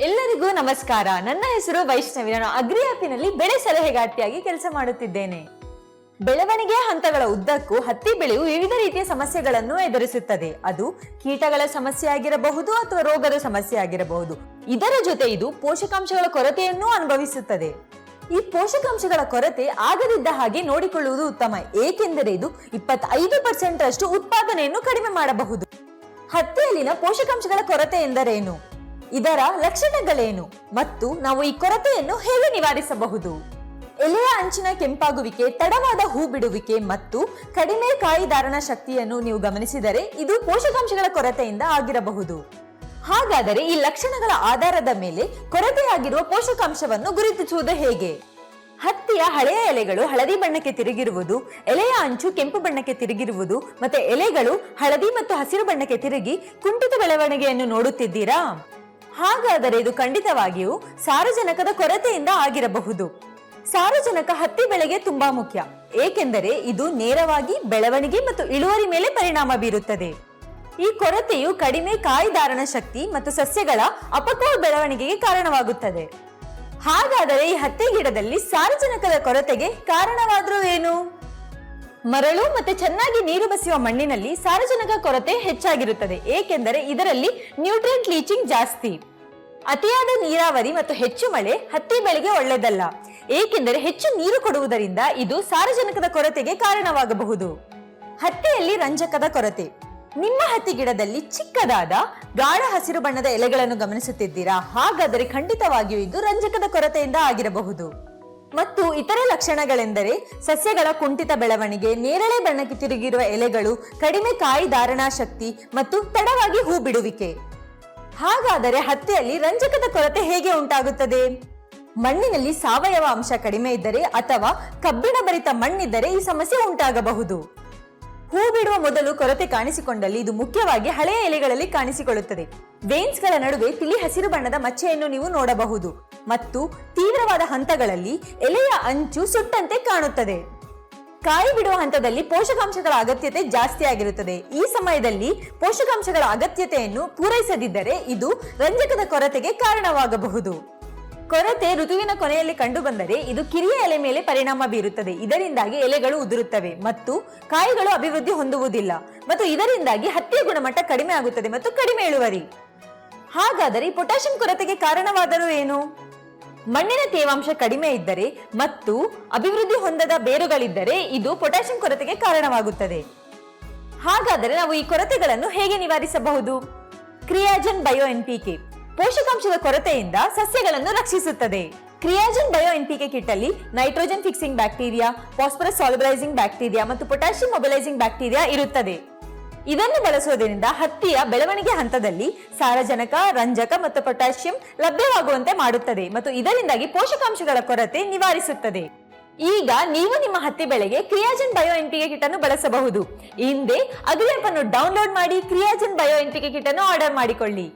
ಎಲ್ಲರಿಗೂ ನಮಸ್ಕಾರ. ನನ್ನ ಹೆಸರು ವೈಷ್ಣವಿ. ನಾನು ಅಗ್ರಿ ಆಪಿನಲ್ಲಿ ಬೆಳೆ ಸಲಹೆಗಾರ್ತಿಯಾಗಿ ಕೆಲಸ ಮಾಡುತ್ತಿದ್ದೇನೆ. ಬೆಳವಣಿಗೆ ಹಂತಗಳ ಉದ್ದಕ್ಕೂ ಹತ್ತಿ ಬೆಳೆಯು ವಿವಿಧ ರೀತಿಯ ಸಮಸ್ಯೆಗಳನ್ನು ಎದುರಿಸುತ್ತದೆ. ಅದು ಕೀಟಗಳ ಸಮಸ್ಯೆ ಆಗಿರಬಹುದು ಅಥವಾ ರೋಗದ ಸಮಸ್ಯೆ ಆಗಿರಬಹುದು ಇದರ ಜೊತೆ ಇದು ಪೋಷಕಾಂಶಗಳ ಕೊರತೆಯನ್ನು ಅನುಭವಿಸುತ್ತದೆ. ಈ ಪೋಷಕಾಂಶಗಳ ಕೊರತೆ ಆಗದಿದ್ದ ಹಾಗೆ ನೋಡಿಕೊಳ್ಳುವುದು ಉತ್ತಮ. ಏಕೆಂದರೆ ಇದು ಇಪ್ಪತ್ತೈದು ಪರ್ಸೆಂಟ್ ರಷ್ಟು ಉತ್ಪಾದನೆಯನ್ನು ಕಡಿಮೆ ಮಾಡಬಹುದು. ಹತ್ತಿಯಲ್ಲಿನ ಪೋಷಕಾಂಶಗಳ ಕೊರತೆ ಎಂದರೇನು? ಇದರ ಲಕ್ಷಣಗಳೇನು ಮತ್ತು ನಾವು ಈ ಕೊರತೆಯನ್ನು ಹೇಗೆ ನಿವಾರಿಸಬಹುದು? ಎಲೆಯ ಅಂಚಿನ ಕೆಂಪಾಗುವಿಕೆ, ತಡವಾದ ಹೂ ಬಿಡುವಿಕೆ ಮತ್ತು ಕಡಿಮೆ ಕಾಯಿದಾರಣ ಶಕ್ತಿಯನ್ನು ನೀವು ಗಮನಿಸಿದರೆ ಇದು ಪೋಷಕಾಂಶಗಳ ಕೊರತೆಯಿಂದ ಆಗಿರಬಹುದು. ಹಾಗಾದರೆ ಈ ಲಕ್ಷಣಗಳ ಆಧಾರದ ಮೇಲೆ ಕೊರತೆಯಾಗಿರುವ ಪೋಷಕಾಂಶವನ್ನು ಗುರುತಿಸುವುದು ಹೇಗೆ? ಹತ್ತಿಯ ಹಳೆಯ ಎಲೆಗಳು ಹಳದಿ ಬಣ್ಣಕ್ಕೆ ತಿರುಗಿರುವುದು, ಎಲೆಯ ಅಂಚು ಕೆಂಪು ಬಣ್ಣಕ್ಕೆ ತಿರುಗಿರುವುದು ಮತ್ತೆ ಎಲೆಗಳು ಹಳದಿ ಮತ್ತು ಹಸಿರು ಬಣ್ಣಕ್ಕೆ ತಿರುಗಿ ಕುಂಠಿತ ಬೆಳವಣಿಗೆಯನ್ನು ನೋಡುತ್ತಿದ್ದೀರಾ? ಹಾಗಾದರೆ ಇದು ಖಂಡಿತವಾಗಿಯೂ ಸಾರಜನಕದ ಕೊರತೆಯಿಂದ ಆಗಿರಬಹುದು. ಸಾರಜನಕ ಹತ್ತಿ ಬೆಳೆಗೆ ತುಂಬಾ ಮುಖ್ಯ. ಏಕೆಂದರೆ ಇದು ನೇರವಾಗಿ ಬೆಳವಣಿಗೆ ಮತ್ತು ಇಳುವರಿ ಮೇಲೆ ಪರಿಣಾಮ ಬೀರುತ್ತದೆ. ಈ ಕೊರತೆಯು ಕಡಿಮೆ ಕಾಯಿದಾರಣ ಶಕ್ತಿ ಮತ್ತು ಸಸ್ಯಗಳ ಅಪಕ್ವ ಬೆಳವಣಿಗೆಗೆ ಕಾರಣವಾಗುತ್ತದೆ. ಹಾಗಾದರೆ ಈ ಹತ್ತಿ ಗಿಡದಲ್ಲಿ ಸಾರಜನಕದ ಕೊರತೆಗೆ ಕಾರಣವಾದರೂ ಏನು? ಮರಳು ಮತ್ತೆ ಚೆನ್ನಾಗಿ ನೀರು ಬಸಿಯುವ ಮಣ್ಣಿನಲ್ಲಿ ಸಾರಜನಕ ಕೊರತೆ ಹೆಚ್ಚಾಗಿರುತ್ತದೆ. ಏಕೆಂದರೆ ಇದರಲ್ಲಿ ನ್ಯೂಟ್ರಿಯೆಂಟ್ ಲೀಚಿಂಗ್ ಜಾಸ್ತಿ. ಅತಿಯಾದ ನೀರಾವರಿ ಮತ್ತು ಹೆಚ್ಚು ಮಳೆ ಹತ್ತಿ ಬೆಳೆಗೆ ಒಳ್ಳೆಯದಲ್ಲ. ಏಕೆಂದರೆ ಹೆಚ್ಚು ನೀರು ಕೊಡುವುದರಿಂದ ಇದು ಸಾರಜನಕದ ಕೊರತೆಗೆ ಕಾರಣವಾಗಬಹುದು. ಹತ್ತಿಯಲ್ಲಿ ರಂಜಕದ ಕೊರತೆ. ನಿಮ್ಮ ಹತ್ತಿ ಗಿಡದಲ್ಲಿ ಚಿಕ್ಕದಾದ ಗಾಢ ಹಸಿರು ಬಣ್ಣದ ಎಲೆಗಳನ್ನು ಗಮನಿಸುತ್ತಿದ್ದೀರಾ? ಹಾಗಾದರೆ ಖಂಡಿತವಾಗಿಯೂ ಇದು ರಂಜಕದ ಕೊರತೆಯಿಂದ ಆಗಿರಬಹುದು. ಮತ್ತು ಇತರ ಲಕ್ಷಣಗಳೆಂದರೆ ಸಸ್ಯಗಳ ಕುಂಠಿತ ಬೆಳವಣಿಗೆ, ನೇರಳೆ ಬಣ್ಣಕ್ಕೆ ತಿರುಗಿರುವ ಎಲೆಗಳು, ಕಡಿಮೆ ಕಾಯಿ ಧಾರಣಾ ಶಕ್ತಿ ಮತ್ತು ತಡವಾಗಿ ಹೂ ಬಿಡುವಿಕೆ. ಹಾಗಾದರೆ ಹತ್ತಿಯಲ್ಲಿ ರಂಜಕದ ಕೊರತೆ ಹೇಗೆ ಉಂಟಾಗುತ್ತದೆ? ಮಣ್ಣಿನಲ್ಲಿ ಸಾವಯವ ಅಂಶ ಕಡಿಮೆ ಇದ್ದರೆ ಅಥವಾ ಕಬ್ಬಿಣ ಭರಿತ ಮಣ್ಣಿದ್ದರೆ ಈ ಸಮಸ್ಯೆ ಉಂಟಾಗಬಹುದು. ಹೂ ಬಿಡುವ ಮೊದಲು ಕೊರತೆ ಕಾಣಿಸಿಕೊಂಡಲ್ಲಿ ಇದು ಮುಖ್ಯವಾಗಿ ಹಳೆಯ ಎಲೆಗಳಲ್ಲಿ ಕಾಣಿಸಿಕೊಳ್ಳುತ್ತದೆ. ವೇನ್ಸ್ಗಳ ನಡುವೆ ತಿಳಿ ಹಸಿರು ಬಣ್ಣದ ಮಚ್ಚೆಯನ್ನು ನೀವು ನೋಡಬಹುದು. ಮತ್ತು ತೀವ್ರವಾದ ಹಂತಗಳಲ್ಲಿ ಎಲೆಯ ಅಂಚು ಸುಟ್ಟಂತೆ ಕಾಣುತ್ತದೆ. ಕಾಯಿ ಬಿಡುವ ಹಂತದಲ್ಲಿ ಪೋಷಕಾಂಶಗಳ ಅಗತ್ಯತೆ ಜಾಸ್ತಿ ಆಗಿರುತ್ತದೆ. ಈ ಸಮಯದಲ್ಲಿ ಪೋಷಕಾಂಶಗಳ ಅಗತ್ಯತೆಯನ್ನು ಪೂರೈಸದಿದ್ದರೆ ಇದು ರಂಜಕದ ಕೊರತೆಗೆ ಕಾರಣವಾಗಬಹುದು. ಕೊರತೆ ಋತುವಿನ ಕೊನೆಯಲ್ಲಿ ಕಂಡುಬಂದರೆ ಇದು ಕಿರಿಯ ಎಲೆ ಮೇಲೆ ಪರಿಣಾಮ ಬೀರುತ್ತದೆ. ಇದರಿಂದಾಗಿ ಎಲೆಗಳು ಉದುರುತ್ತವೆ ಮತ್ತು ಕಾಯಿಗಳು ಅಭಿವೃದ್ಧಿ ಹೊಂದುವುದಿಲ್ಲ ಮತ್ತು ಇದರಿಂದಾಗಿ ಹತ್ತಿಯ ಗುಣಮಟ್ಟ ಕಡಿಮೆ ಆಗುತ್ತದೆ ಮತ್ತು ಕಡಿಮೆ ಇಳುವರಿ. ಹಾಗಾದರೆ ಪೊಟ್ಯಾಷಿಯಂ ಕೊರತೆಗೆ ಕಾರಣವಾದರೂ ಏನು? ಮಣ್ಣಿನ ತೇವಾಂಶ ಕಡಿಮೆ ಇದ್ದರೆ ಮತ್ತು ಅಭಿವೃದ್ಧಿ ಹೊಂದದ ಬೇರುಗಳಿದ್ದರೆ ಇದು ಪೊಟ್ಯಾಷಿಯಂ ಕೊರತೆಗೆ ಕಾರಣವಾಗುತ್ತದೆ. ಹಾಗಾದರೆ ನಾವು ಈ ಕೊರತೆಗಳನ್ನು ಹೇಗೆ ನಿವಾರಿಸಬಹುದು? ಕ್ರಿಯಾಜನ್ ಬಯೋ ಎನ್ಪಿಕೆ ಪೋಷಕಾಂಶದ ಕೊರತೆಯಿಂದ ಸಸ್ಯಗಳನ್ನು ರಕ್ಷಿಸುತ್ತದೆ. ಕ್ರಿಯಾಜನ್ ಬಯೋ ಎನ್ಪಿಕೆ ಕಿಟ್ ಅಲ್ಲಿ nitrogen fixing bacteria, phosphorus solubilizing bacteria ಮತ್ತು ಪೊಟ್ಯಾಷಿಯಂ ಮೊಬಿಲೈಸಿಂಗ್ ಬ್ಯಾಕ್ಟೀರಿಯಾ ಇರುತ್ತದೆ. ಇದನ್ನು ಬಳಸುವುದರಿಂದ ಹತ್ತಿಯ ಬೆಳವಣಿಗೆ ಹಂತದಲ್ಲಿ ಸಾರಜನಕ, ರಂಜಕ ಮತ್ತು ಪೊಟ್ಯಾಷಿಯಂ ಲಭ್ಯವಾಗುವಂತೆ ಮಾಡುತ್ತದೆ ಮತ್ತು ಇದರಿಂದಾಗಿ ಪೋಷಕಾಂಶಗಳ ಕೊರತೆ ನಿವಾರಿಸುತ್ತದೆ. ಈಗ ನೀವು ನಿಮ್ಮ ಹತ್ತಿ ಬೆಳೆಗೆ ಕ್ರಿಯಾಜನ್ ಬಯೋ ಎನ್ಪಿಕೆ ಕಿಟ್ ಅನ್ನು ಬಳಸಬಹುದು. ಹಿಂದೆ ಅಗ್ರಿ ಆಪ್ ಅನ್ನು ಡೌನ್ಲೋಡ್ ಮಾಡಿ ಕ್ರಿಯಾಜನ್ ಬಯೋ ಎನ್ಪಿಕೆ ಕಿಟ್ ಅನ್ನು ಆರ್ಡರ್ ಮಾಡಿಕೊಳ್ಳಿ.